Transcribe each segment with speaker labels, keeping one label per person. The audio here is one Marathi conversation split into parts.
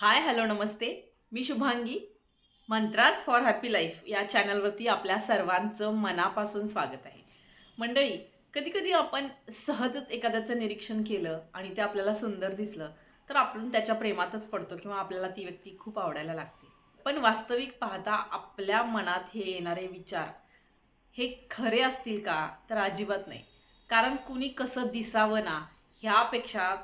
Speaker 1: हाय हॅलो नमस्ते. मी Shubhangi. Mantras for happy life या चॅनलवरती आपल्या सर्वांचं मनापासून स्वागत आहे. मंडळी कधीकधी आपण सहजच एखाद्याचं निरीक्षण केलं आणि ते आपल्याला सुंदर दिसलं तर आपण त्याच्या प्रेमातच पडतो किंवा आपल्याला ती व्यक्ती खूप आवडायला लागते. पण वास्तविक पाहता आपल्या मनात हे येणारे विचार हे खरे असतील का? तर अजिबात नाही. कारण कुणी कसं दिसावं ना ह्यापेक्षा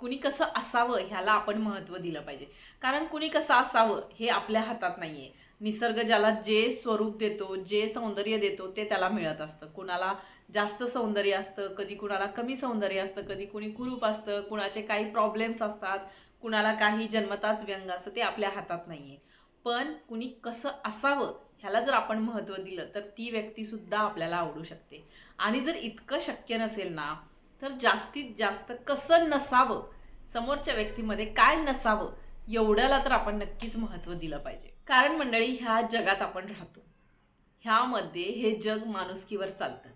Speaker 1: कुणी कसं असावं ह्याला आपण महत्त्व दिलं पाहिजे. कारण कुणी कसं असावं हे आपल्या हातात नाही आहे निसर्ग ज्याला जे स्वरूप देतो जे सौंदर्य देतो ते त्याला मिळत असतं. कुणाला जास्त सौंदर्य असतं कधी कुणाला कमी सौंदर्य असतं कधी कुणी कुरूप असतं कुणाचे काही प्रॉब्लेम्स असतात कुणाला काही जन्मताच व्यंग असतं ते आपल्या हातात नाही आहे पण कुणी कसं असावं ह्याला जर आपण महत्त्व दिलं तर ती व्यक्तीसुद्धा आपल्याला आवडू शकते. आणि जर इतकं शक्य नसेल ना तर जास्तीत जास्त कसं नसावं? समोरच्या व्यक्तीमध्ये काय नसावं? एवढ्याला तर आपण नक्कीच महत्त्व दिलं पाहिजे. कारण मंडळी ह्या जगात आपण राहतो. ह्यामध्ये हे जग माणुसकीवर चालतं.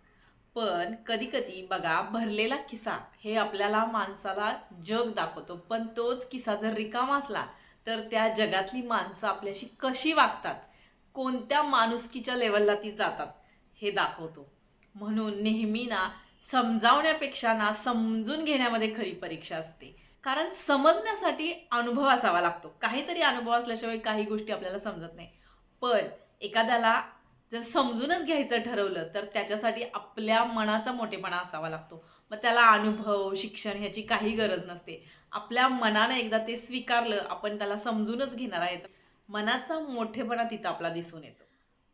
Speaker 1: पण कधीकधी बघा भरलेला किस्सा हे आपल्याला माणसाला जग दाखवतो. पण तोच किस्सा जर रिकामा असला तर त्या जगातली माणसं आपल्याशी कशी वागतात? कोणत्या माणुसकीच्या लेवलला ती जातात? हे दाखवतो. म्हणून नेहमी ना समजावण्यापेक्षा ना समजून घेण्यामध्ये खरी परीक्षा असते. कारण समजण्यासाठी अनुभव असावा लागतो. काहीतरी अनुभव असल्याशिवाय काही गोष्टी आपल्याला समजत नाही. पण एखाद्याला जर समजूनच घ्यायचं ठरवलं तर त्याच्यासाठी आपल्या मनाचा मोठेपणा असावा लागतो. मग त्याला अनुभव शिक्षण ह्याची काही गरज नसते. आपल्या मनानं एकदा ते स्वीकारलं आपण त्याला समजूनच घेणार आहे. मनाचा मोठेपणा तिथं आपला दिसून येतो.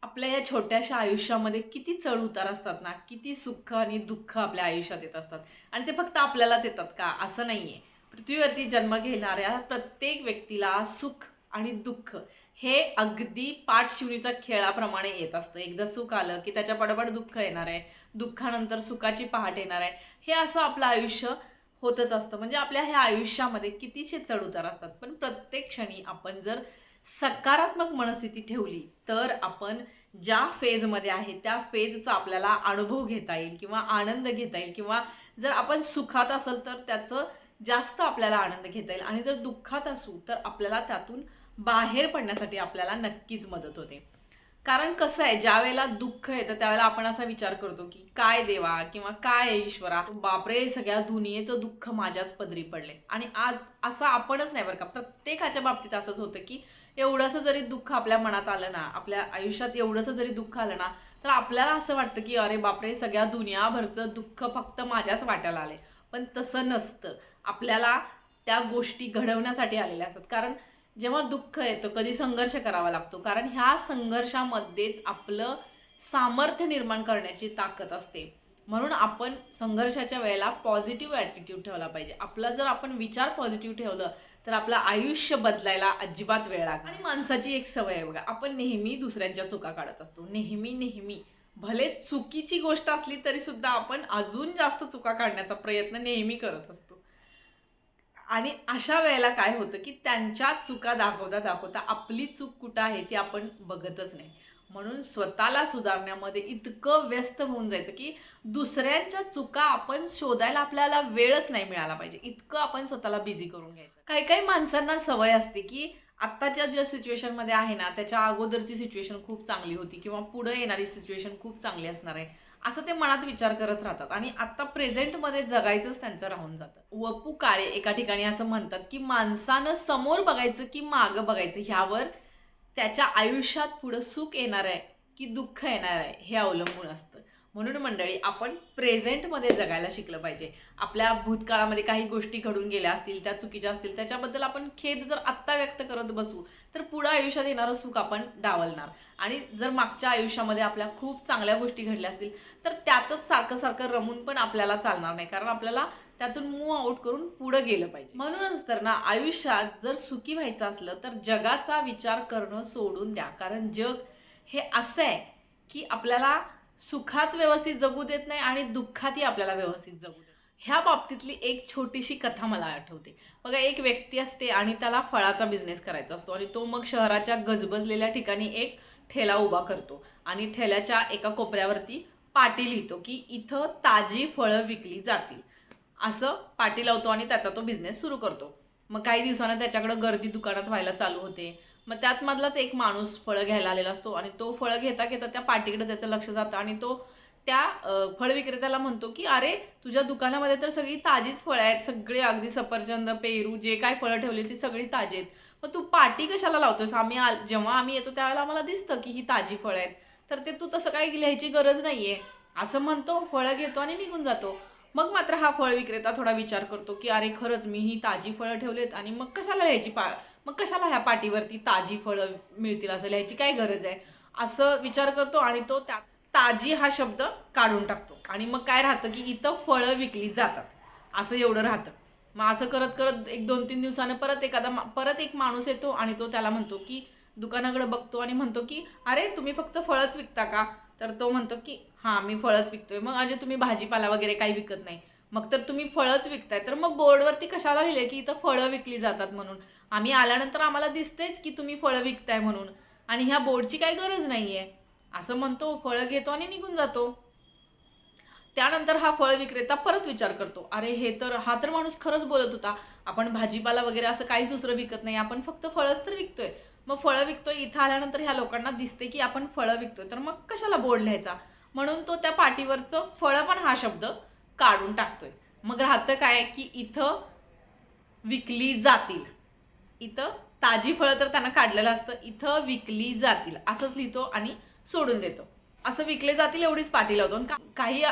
Speaker 1: आपल्या या छोट्याशा आयुष्यामध्ये किती चढ उतार असतात ना किती सुख आणि दुःख आपल्या आयुष्यात येत असतात. आणि ते फक्त आपल्यालाच येतात का? असं नाही आहे पृथ्वीवरती जन्म घेणाऱ्या प्रत्येक व्यक्तीला सुख आणि दुःख हे अगदी पाठशिवणीचा खेळाप्रमाणे येत असतं. एकदा सुख आलं की त्याच्या पडपड दुःख येणार आहे. दुःखानंतर सुखाची पहाट येणार आहे. हे असं आपलं आयुष्य होतच असतं. म्हणजे आपल्या ह्या आयुष्यामध्ये कितीशे चढउतार असतात. पण प्रत्येक क्षणी आपण जर सकारात्मक मनस्थिती ठेवली तर आपण ज्या फेजमध्ये आहे त्या फेजचा आपल्याला अनुभव घेता येईल किंवा आनंद घेता येईल किंवा जर आपण सुखात असेल तर त्याचं जास्त आपल्याला आनंद घेता येईल. आणि जर दुःखात असू तर आपल्याला त्यातून बाहेर पडण्यासाठी आपल्याला नक्कीच मदत होते. कारण कसं आहे ज्या वेळेला दुःख येतं त्यावेळेला आपण असा विचार करतो की काय देवा? किंवा काय आहे ईश्वरा? बापरे सगळ्या दुनियेचं दुःख माझ्याच पदरी पडले आणि आज असं आपणच नाही बरं का. प्रत्येकाच्या बाबतीत असंच होतं की एवढंसं जरी दुःख आपल्या मनात आलं ना आपल्या आयुष्यात एवढंसं जरी दुःख आलं ना तर आपल्याला असं वाटतं की अरे बापरे सगळ्या दुनियाभरचं दुःख फक्त माझ्याच वाट्याला आले पण तसं नसतं. आपल्याला त्या गोष्टी घडवण्यासाठी आलेल्या असतात. कारण जेव्हा दुःख येतं कधी संघर्ष करावा लागतो. कारण ह्या संघर्षामध्येच आपलं सामर्थ्य निर्माण करण्याची ताकद असते. म्हणून आपण संघर्षाच्या वेळेला पॉझिटिव्ह ॲटिट्यूड ठेवला पाहिजे. आपला जर आपण विचार पॉझिटिव्ह ठेवलं तर आपलं आयुष्य बदलायला अजिबात वेळ लागतो आणि माणसाची एक सवय आहे बघा. आपण नेहमी दुसऱ्यांच्या चुका काढत असतो. नेहमी नेहमी. भले चुकीची गोष्ट असली तरी सुद्धा आपण अजून जास्त चुका काढण्याचा प्रयत्न नेहमी करत असतो. आणि अशा वेळेला काय होतं की त्यांच्या चुका दाखवता दाखवता आपली चूक कुठं आहे ती आपण बघतच नाही. म्हणून स्वतःला सुधारण्यामध्ये इतकं व्यस्त होऊन जायचं की दुसऱ्यांच्या चुका आपण शोधायला आपल्याला वेळच नाही मिळाला पाहिजे. इतकं आपण स्वतःला बिझी करून घ्यायचं. काही काही माणसांना सवय असते की आत्ताच्या ज्या सिच्युएशनमध्ये आहे ना त्याच्या अगोदरची सिच्युएशन खूप चांगली होती किंवा पुढे येणारी सिच्युएशन खूप चांगली असणार आहे. असं ते मनात विचार करत राहतात. आणि आत्ता प्रेझेंटमध्ये जगायचंच त्यांचं राहून जातं. वपू काळे एका ठिकाणी असं म्हणतात की माणसानं समोर बघायचं की मागं बघायचं ह्यावर त्याच्या आयुष्यात पुढं सुख येणार आहे की दुःख येणार आहे हे अवलंबून असतं. म्हणून मंडळी आपण प्रेझेंटमध्ये जगायला शिकलं पाहिजे. आपल्या भूतकाळामध्ये काही गोष्टी घडून गेल्या असतील त्या चुकीच्या असतील त्याच्याबद्दल आपण खेद जर आत्ता व्यक्त करत बसू तर पुढं आयुष्यात येणारं सुख आपण डावलणार. आणि जर मागच्या आयुष्यामध्ये आपल्या खूप चांगल्या गोष्टी घडल्या असतील तर त्यातच सारखं सारखं रमून पण आपल्याला चालणार नाही कारण आपल्याला त्यातून मूव आउट करून पुढं गेलं पाहिजे. म्हणूनच तर ना आयुष्यात जर सुखी व्हायचं असलं तर जगाचा विचार करणं सोडून द्या. कारण जग हे असं आहे की आपल्याला सुखात व्यवस्थित जगू देत नाही आणि दुःखातही आपल्याला व्यवस्थित जगू देत ह्या बाबतीतली एक छोटीशी कथा मला आठवते. बघा एक व्यक्ती असते आणि त्याला फळाचा बिझनेस करायचा असतो आणि तो मग शहराच्या गजबजलेल्या ठिकाणी एक ठेला उभा करतो आणि ठेल्याच्या एका कोपऱ्यावरती पाटी लिहितो की इथं ताजी फळं विकली जातील. असं पाटी लावतो आणि त्याचा तो बिझनेस सुरू करतो. मग काही दिवसानं त्याच्याकडं गर्दी दुकानात व्हायला चालू होते. मग त्यात मधलाच एक माणूस फळं घ्यायला आलेला असतो आणि तो फळं घेता घेता त्या पाटीकडे त्याचं लक्ष जातं आणि तो त्या फळ विक्रेत्याला म्हणतो की अरे तुझ्या दुकानामध्ये तर सगळी ताजीच फळं आहेत. सगळे अगदी सफरचंद पेरू जे काय फळं ठेवली ती सगळी ताजी आहेत. मग तू पाटी कशाला लावतोस? आम्ही आ- जेव्हा आम्ही येतो त्यावेळेला आम्हाला दिसतं की ही ताजी फळं आहेत. तर ते तू तसं काही लिहायची गरज नाही आहे असं म्हणतो फळं घेतो आणि निघून जातो. मग मात्र हा फळ विक्रेता थोडा विचार करतो की अरे खरंच मी ही ताजी फळं ठेवलेत आणि मग कशाला लिहायची पा मग कशाला ह्या पाटीवरती ताजी फळं मिळतील असं लिहायची काय गरज आहे? असं विचार करतो आणि तो त्या ताजी हा शब्द काढून टाकतो. आणि मग काय राहतं की इथं फळं विकली जातात. असं एवढं राहतं. मग असं करत करत एक दोन तीन दिवसानं परत एखादा परत एक माणूस येतो आणि तो त्याला म्हणतो की दुकानाकडे बघतो आणि म्हणतो की अरे तुम्ही फक्त फळच विकता का? तर तो म्हणतो की हां मी फळच विकतोय. मग म्हणजे तुम्ही भाजीपाला वगैरे काही विकत नाही. मग तर तुम्ही फळच विकताय. तर मग बोर्डवरती कशाला लिहिले की इथं फळं विकली जातात म्हणून? आम्ही आल्यानंतर आम्हाला दिसतेच की तुम्ही फळं विकताय म्हणून. आणि ह्या बोर्डची काही गरज नाही आहे असं म्हणतो फळं घेतो आणि निघून जातो. त्यानंतर हा फळ विक्रेता परत विचार करतो. अरे हे तर हा तर माणूस खरंच बोलत होता. आपण भाजीपाला वगैरे असं काही दुसरं विकत नाही. आपण फक्त फळंच तर विकतोय. मग फळं विकतोय इथं आल्यानंतर ह्या लोकांना दिसते की आपण फळं विकतोय. तर मग कशाला बोर्ड लिहायचा? म्हणून तो त्या पाठीवरचं फळं पण हा शब्द काढून टाकतोय. मग राहतं काय की इथं विकली जातील. इथं ताजी फळं तर त्यांना काढलेलं असतं. इथं विकली जातील. असंच लिहितो आणि सोडून देतो. असं विकले जातील एवढीच पाठी लावतो. आणि का- काही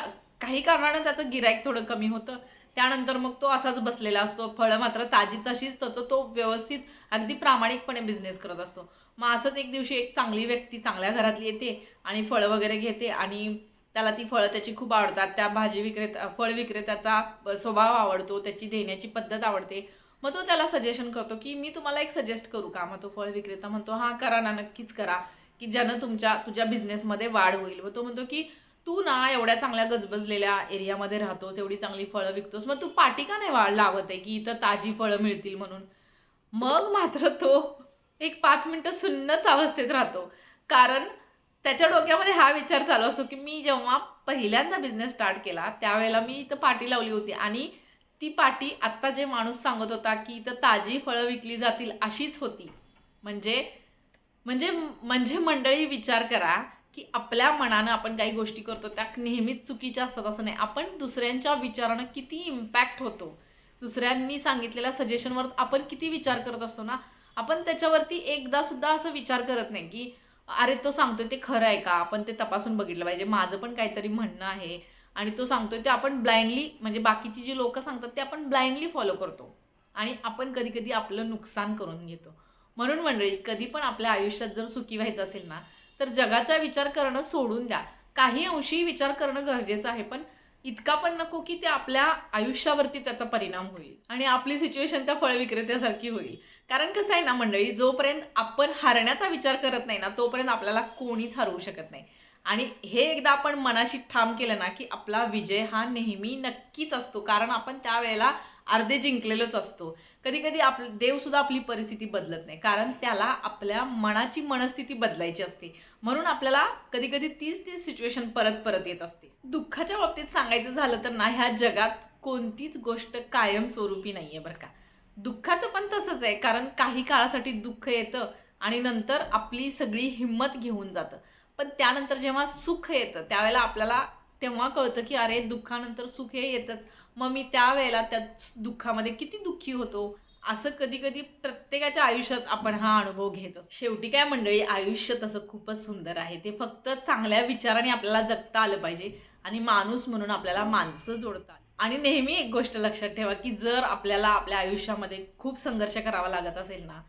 Speaker 1: काही कारणानं त्याचं गिराईक थोडं कमी होतं. त्यानंतर मग तो असाच बसलेला असतो. फळं मात्र ताजी तशीच त्याचं तो व्यवस्थित अगदी प्रामाणिकपणे बिझनेस करत असतो. मग असंच एक दिवशी एक चांगली व्यक्ती चांगल्या घरातली येते आणि फळं वगैरे घेते आणि त्याला ती फळं त्याची खूप आवडतात. त्या भाजी विक्रेता फळ विक्रेत्याचा स्वभाव आवडतो. त्याची देण्याची पद्धत आवडते. मग तो त्याला सजेशन करतो की मी तुम्हाला एक सजेस्ट करू का? मग तो फळ विक्रेता म्हणतो हां करा ना नक्कीच करा. की ज्यानं तुमच्या तुझ्या बिझनेसमध्ये वाढ होईल. मग तो म्हणतो की तू ना एवढ्या चांगल्या गजबजलेल्या एरियामध्ये राहतोस एवढी चांगली फळं विकतोस मग तू पाटी का नाही वाढ लावत आहे की इथं ताजी फळं मिळतील म्हणून? मग मात्र तो एक पाच मिनटं सुन्नच अवस्थेत राहतो. कारण त्याच्या डोक्यामध्ये हा विचार चालू असतो की मी जेव्हा पहिल्यांदा बिझनेस स्टार्ट केला त्यावेळेला मी इथं पाटी लावली होती आणि ती पाटी आत्ता जे माणूस सांगत होता की इथं ताजी फळं विकली जातील अशीच होती. म्हणजे म्हणजे म्हणजे मंडळी विचार करा की आपल्या मनानं आपण काही गोष्टी करतो त्या नेहमीच चुकीच्या असतात असं नाही. आपण दुसऱ्यांच्या विचारानं किती इम्पॅक्ट होतो. दुसऱ्यांनी सांगितलेल्या सजेशनवर आपण किती विचार करत असतो ना आपण त्याच्यावरती एकदा सुद्धा असं विचार करत नाही की अरे तो सांगतोय ते खरं आहे का? आपण ते तपासून बघितलं पाहिजे. माझं पण काहीतरी म्हणणं आहे. आणि तो सांगतोय ते आपण ब्लाइंडली म्हणजे बाकीची जी लोक सांगतात ते आपण ब्लाइंडली फॉलो करतो. आणि आपण कधी कधी आपलं नुकसान करून घेतो. म्हणून मंडळी कधी पण आपल्या आयुष्यात जर सुखी व्हायचं असेल ना तर जगाचा विचार करणं सोडून द्या. काही अंशी विचार करणं गरजेचं आहे पण इतका पण नको की ते आपल्या आयुष्यावरती त्याचा परिणाम होईल. आणि आपली सिच्युएशन त्या फळ विक्रेत्यासारखी होईल. कारण कसं आहे ना मंडळी जोपर्यंत आपण हारण्याचा विचार करत नाही ना तोपर्यंत आपल्याला कोणीच हरवू शकत नाही. आणि हे एकदा आपण मनाशी ठाम केलं ना की आपला विजय हा नेहमी नक्कीच असतो. कारण आपण त्यावेळेला अर्धे जिंकलेलोच असतो. कधी कधी आप देवसुद्धा आपली परिस्थिती बदलत नाही. कारण त्याला आपल्या मनाची मनस्थिती बदलायची असते. म्हणून आपल्याला कधी कधी तीच तीच सिच्युएशन परत परत येत असते. दुःखाच्या बाबतीत सांगायचं झालं तर ना ह्या जगात कोणतीच गोष्ट कायमस्वरूपी नाही आहे बरं का. दुःखाचं पण तसंच आहे. कारण काही काळासाठी दुःख येतं आणि नंतर आपली सगळी हिंमत घेऊन जातं. पण त्यानंतर जेव्हा सुख येतं त्यावेळेला आपल्याला तेव्हा कळतं की अरे दुःखानंतर सुख हे येतच. मग मी त्यावेळेला त्या दुःखामध्ये किती दुःखी होतो? असं कधी कधी प्रत्येकाच्या आयुष्यात आपण हा अनुभव घेतो शेवटी काय मंडळी आयुष्य तसं खूपच सुंदर आहे. ते फक्त चांगल्या विचाराने आपल्याला जगता आलं पाहिजे आणि माणूस म्हणून आपल्याला माणसं जोडतात आणि नेहमी एक गोष्ट लक्षात ठेवा की जर आपल्याला आपल्या आयुष्यामध्ये खूप संघर्ष करावा लागत असेल ना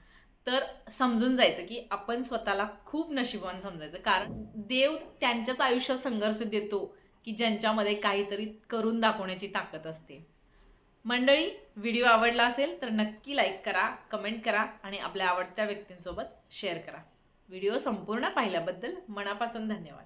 Speaker 1: तर समजून जायचं की आपण स्वतःला खूप नशिबवान समजायचं. कारण देव त्यांच्याच आयुष्यात संघर्ष देतो की ज्यांच्यामध्ये काहीतरी करून दाखवण्याची ताकद असते. मंडळी व्हिडिओ आवडला असेल तर नक्की लाईक करा कमेंट करा आणि आपल्या आवडत्या व्यक्तींसोबत शेअर करा. व्हिडिओ संपूर्ण पाहिल्याबद्दल मनापासून धन्यवाद.